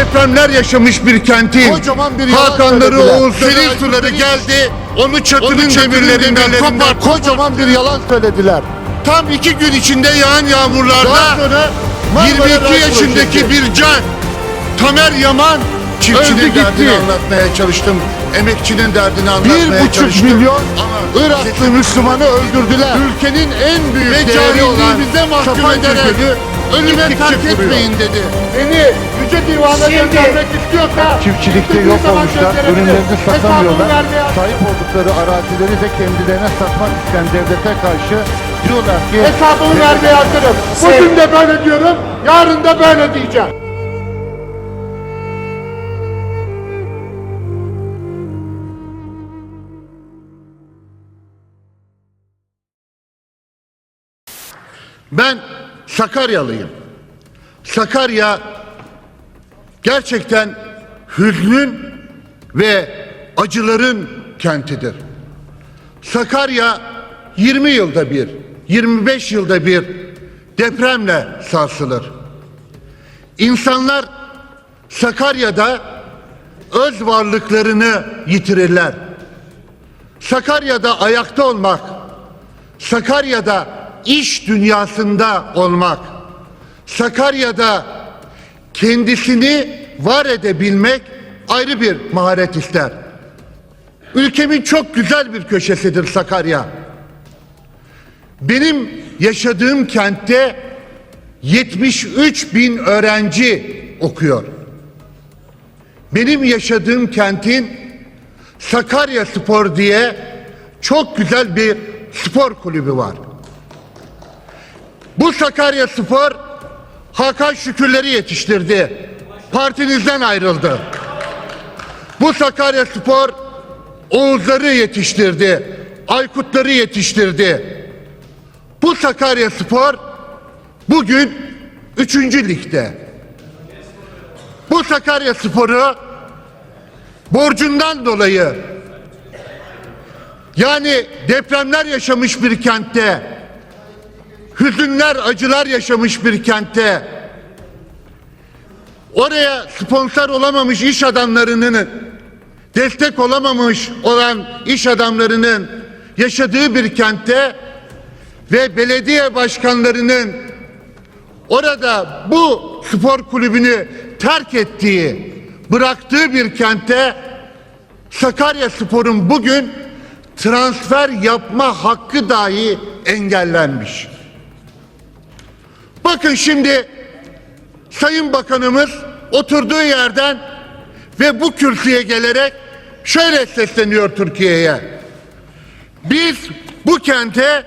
depremler yaşamış bir kentin Kocaman bir yalan Hakanları, söylediler. Oğuzları, suları geldi. Onu çatının çatının demirlerinden kopar kocaman bir yalan söylediler. Tam iki gün içinde yağan Daha yağmurlarda sonra Marmara 22 Ray yaşındaki bir can Tamer Yaman çiftçinin Öldü derdini gitti. anlatmaya çalıştım. Emekçinin derdini bir anlatmaya buçuk çalıştım. milyon Ama Iraklı Müslümanı öldürdüler. ülkenin en büyük Ve değeri olan cahilliğimize mahkum Sapanca ederek ölüme gittikçe terk etmeyin dedi. Beni Yüce Divan'a göndermek istiyorsa Çiftçilikte yok olmuşlar, ürünlerini satamıyorlar. Hesabını Sahip oldukları arazileri de kendilerine satmak isteyen devlete karşı diyorlar ki Hesabımı vermeye hazırım. Bugün de böyle diyorum, yarın da böyle diyeceğim. Ben Sakaryalıyım. Sakarya gerçekten hüznün ve acıların kentidir. Sakarya 20 yılda bir, 25 yılda bir depremle sarsılır. İnsanlar Sakarya'da öz varlıklarını yitirirler. Sakarya'da ayakta olmak, Sakarya'da iş dünyasında olmak, Sakarya'da kendisini var edebilmek ayrı bir maharet ister. Ülkemin çok güzel bir köşesidir Sakarya. Benim yaşadığım kentte 73 bin öğrenci okuyor. Benim yaşadığım kentin Sakarya Spor diye çok güzel bir spor kulübü var. Bu Sakarya Spor Hakan Şükürleri yetiştirdi. Partinizden ayrıldı. Bu Sakarya Spor Oğuzları yetiştirdi. Aykutları yetiştirdi. Bu Sakarya Spor bugün 3. ligde. Bu Sakarya Spor'u borcundan dolayı yani depremler yaşamış bir kentte hüzünler, acılar yaşamış bir kentte oraya sponsor olamamış iş adamlarının destek olamamış olan iş adamlarının yaşadığı bir kentte ve belediye başkanlarının orada bu spor kulübünü terk ettiği, bıraktığı bir kente Sakarya Spor'un bugün transfer yapma hakkı dahi engellenmiş. Bakın şimdi Sayın Bakanımız oturduğu yerden ve bu kürsüye gelerek şöyle sesleniyor Türkiye'ye. Biz bu kente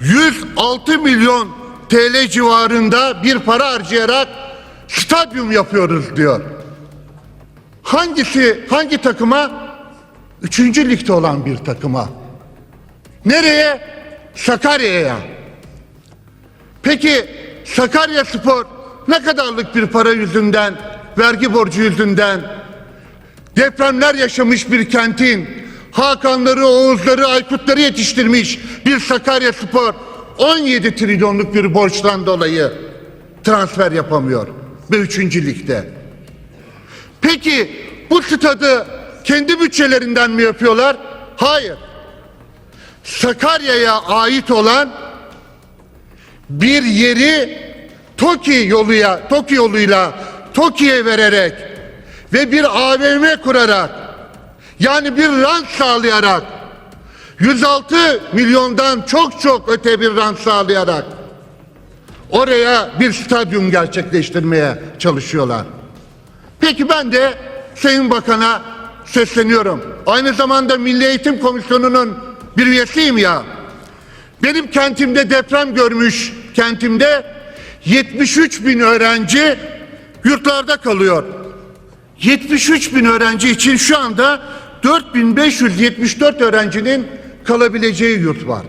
106 milyon TL civarında bir para harcayarak stadyum yapıyoruz diyor. Hangisi, hangi takıma? Üçüncü ligde olan bir takıma. Nereye? Sakarya'ya. Peki Sakarya Spor ne kadarlık bir para yüzünden, vergi borcu yüzünden, depremler yaşamış bir kentin, Hakanları, Oğuzları, Aykutları yetiştirmiş bir Sakarya Spor 17 trilyonluk bir borçtan dolayı transfer yapamıyor ve 3. ligde. Peki bu stadı kendi bütçelerinden mi yapıyorlar? Hayır. Sakarya'ya ait olan bir yeri TOKİ yoluya, TOKİ yoluyla TOKİ'ye vererek ve bir AVM kurarak yani bir rant sağlayarak 106 milyondan çok çok öte bir rant sağlayarak oraya bir stadyum gerçekleştirmeye çalışıyorlar. Peki ben de Sayın Bakan'a sesleniyorum. Aynı zamanda Milli Eğitim Komisyonu'nun bir üyesiyim ya. Benim kentimde deprem görmüş kentimde 73 bin öğrenci yurtlarda kalıyor. 73 bin öğrenci için şu anda 4574 öğrencinin kalabileceği yurt var.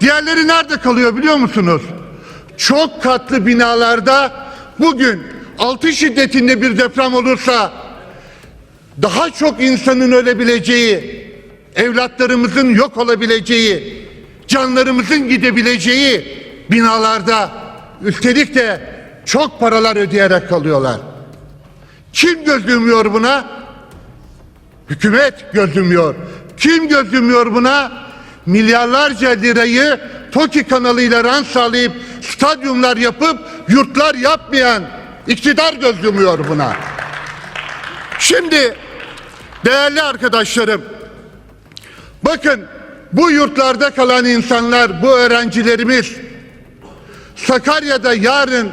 Diğerleri nerede kalıyor biliyor musunuz? Çok katlı binalarda bugün 6 şiddetinde bir deprem olursa daha çok insanın ölebileceği, evlatlarımızın yok olabileceği, canlarımızın gidebileceği binalarda üstelik de çok paralar ödeyerek kalıyorlar. Kim göz yumuyor buna? Hükümet göz yumuyor. Kim göz yumuyor buna? Milyarlarca lirayı TOKİ kanalıyla rant sağlayıp stadyumlar yapıp yurtlar yapmayan iktidar göz yumuyor buna. Şimdi değerli arkadaşlarım bakın bu yurtlarda kalan insanlar, bu öğrencilerimiz Sakarya'da yarın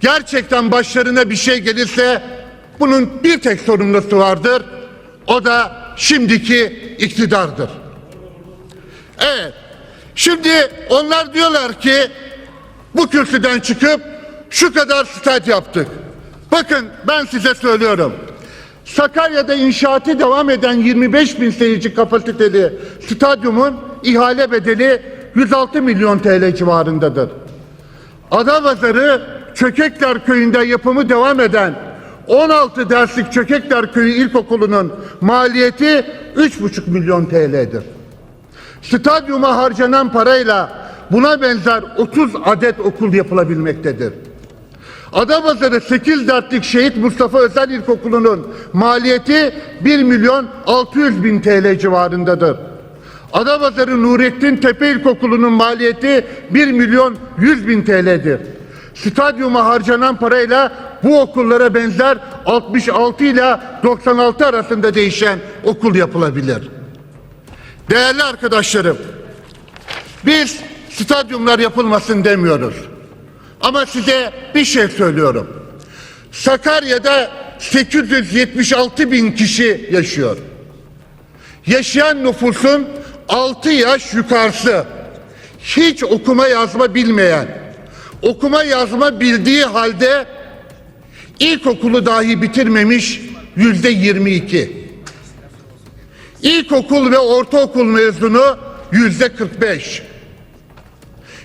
gerçekten başlarına bir şey gelirse bunun bir tek sorumlusu vardır. O da şimdiki iktidardır. Evet. Şimdi onlar diyorlar ki bu kürsüden çıkıp şu kadar stat yaptık. Bakın ben size söylüyorum. Sakarya'da inşaatı devam eden 25 bin seyirci kapasiteli stadyumun ihale bedeli 106 milyon TL civarındadır. Adapazarı Çökekler Köyü'nde yapımı devam eden 16 derslik Çökekler Köyü İlkokulu'nun maliyeti 3,5 milyon TL'dir. Stadyuma harcanan parayla buna benzer 30 adet okul yapılabilmektedir. Adapazarı 8 dertlik Şehit Mustafa Özel İlkokulu'nun maliyeti 1 milyon 600 bin TL civarındadır. Adapazarı Nurettin Tepe İlkokulu'nun maliyeti 1 milyon 100 bin TL'dir. Stadyuma harcanan parayla bu okullara benzer 66 ile 96 arasında değişen okul yapılabilir. Değerli arkadaşlarım, biz stadyumlar yapılmasın demiyoruz. Ama size bir şey söylüyorum. Sakarya'da 876 bin kişi yaşıyor. Yaşayan nüfusun 6 yaş yukarısı. Hiç okuma yazma bilmeyen, okuma yazma bildiği halde ilkokulu dahi bitirmemiş yüzde 22. İlkokul ve ortaokul mezunu yüzde 45.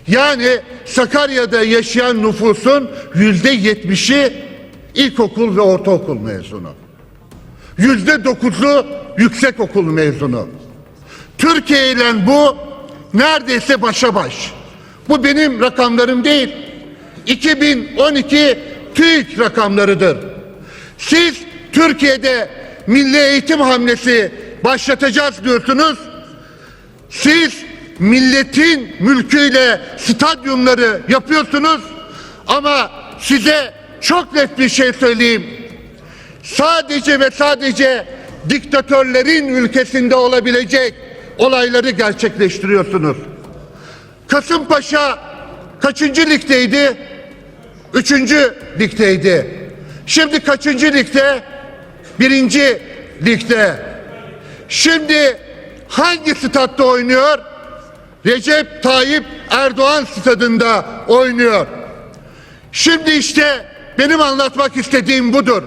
Yani Sakarya'da yaşayan nüfusun yüzde yetmişi ilkokul ve ortaokul mezunu. Yüzde dokuzu yüksek okul mezunu. Türkiye ile bu neredeyse başa baş. Bu benim rakamlarım değil. 2012 TÜİK rakamlarıdır. Siz Türkiye'de milli eğitim hamlesi başlatacağız diyorsunuz. Siz milletin mülküyle stadyumları yapıyorsunuz ama size çok net bir şey söyleyeyim. Sadece ve sadece diktatörlerin ülkesinde olabilecek olayları gerçekleştiriyorsunuz. Kasımpaşa kaçıncı ligdeydi? Üçüncü ligdeydi. Şimdi kaçıncı ligde? Birinci ligde. Şimdi hangi statta oynuyor? Recep Tayyip Erdoğan stadında oynuyor. Şimdi işte benim anlatmak istediğim budur.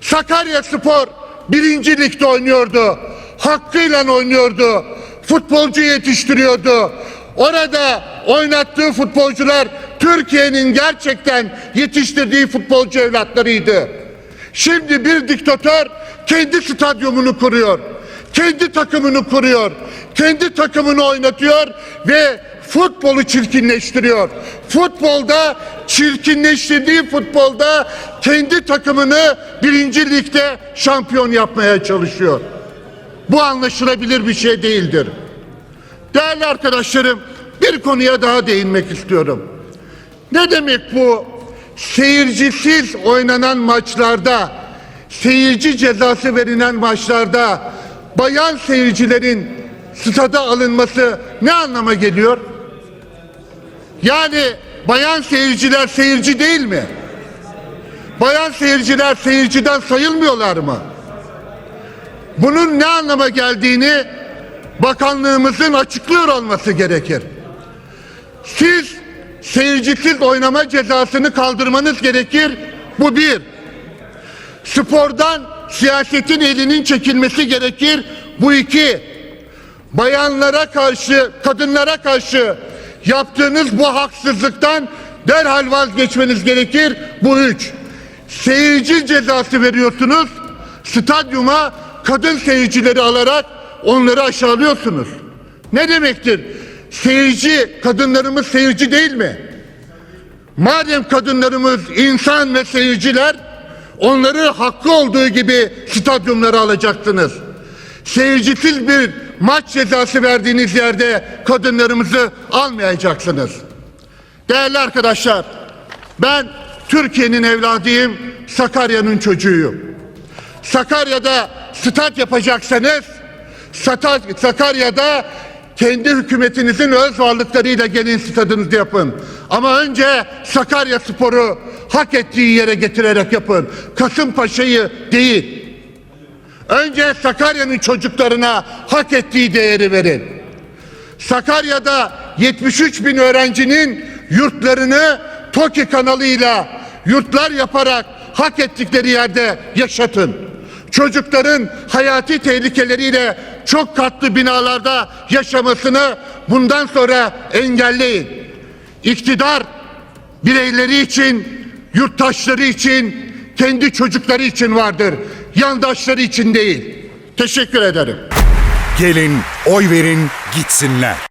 Sakarya Spor birinci ligde oynuyordu. Hakkıyla oynuyordu. Futbolcu yetiştiriyordu. Orada oynattığı futbolcular Türkiye'nin gerçekten yetiştirdiği futbolcu evlatlarıydı. Şimdi bir diktatör kendi stadyumunu kuruyor. Kendi takımını kuruyor. Kendi takımını oynatıyor ve futbolu çirkinleştiriyor. Futbolda çirkinleştirdiği futbolda kendi takımını birinci ligde şampiyon yapmaya çalışıyor. Bu anlaşılabilir bir şey değildir. Değerli arkadaşlarım bir konuya daha değinmek istiyorum. Ne demek bu seyircisiz oynanan maçlarda, seyirci cezası verilen maçlarda bayan seyircilerin stada alınması ne anlama geliyor? Yani bayan seyirciler seyirci değil mi? Bayan seyirciler seyirciden sayılmıyorlar mı? Bunun ne anlama geldiğini bakanlığımızın açıklıyor olması gerekir. Siz seyircisiz oynama cezasını kaldırmanız gerekir. Bu bir. Spordan siyasetin elinin çekilmesi gerekir. Bu iki. Bayanlara karşı, kadınlara karşı yaptığınız bu haksızlıktan derhal vazgeçmeniz gerekir. Bu üç. Seyirci cezası veriyorsunuz. Stadyuma kadın seyircileri alarak onları aşağılıyorsunuz. Ne demektir? Seyirci, kadınlarımız seyirci değil mi? Madem kadınlarımız insan ve seyirciler, Onları hakkı olduğu gibi stadyumlara alacaksınız. Seyircisiz bir maç cezası verdiğiniz yerde kadınlarımızı almayacaksınız. Değerli arkadaşlar, ben Türkiye'nin evladıyım, Sakarya'nın çocuğuyum. Sakarya'da stat yapacaksanız Sakarya'da kendi hükümetinizin öz varlıklarıyla gelin stadınızı yapın. Ama önce Sakarya Sporu hak ettiği yere getirerek yapın. Kasımpaşa'yı değil. Önce Sakarya'nın çocuklarına hak ettiği değeri verin. Sakarya'da 73 bin öğrencinin yurtlarını TOKİ kanalıyla yurtlar yaparak hak ettikleri yerde yaşatın. Çocukların hayati tehlikeleriyle çok katlı binalarda yaşamasını bundan sonra engelleyin. İktidar bireyleri için, yurttaşları için, kendi çocukları için vardır. Yandaşları için değil. Teşekkür ederim. Gelin oy verin gitsinler.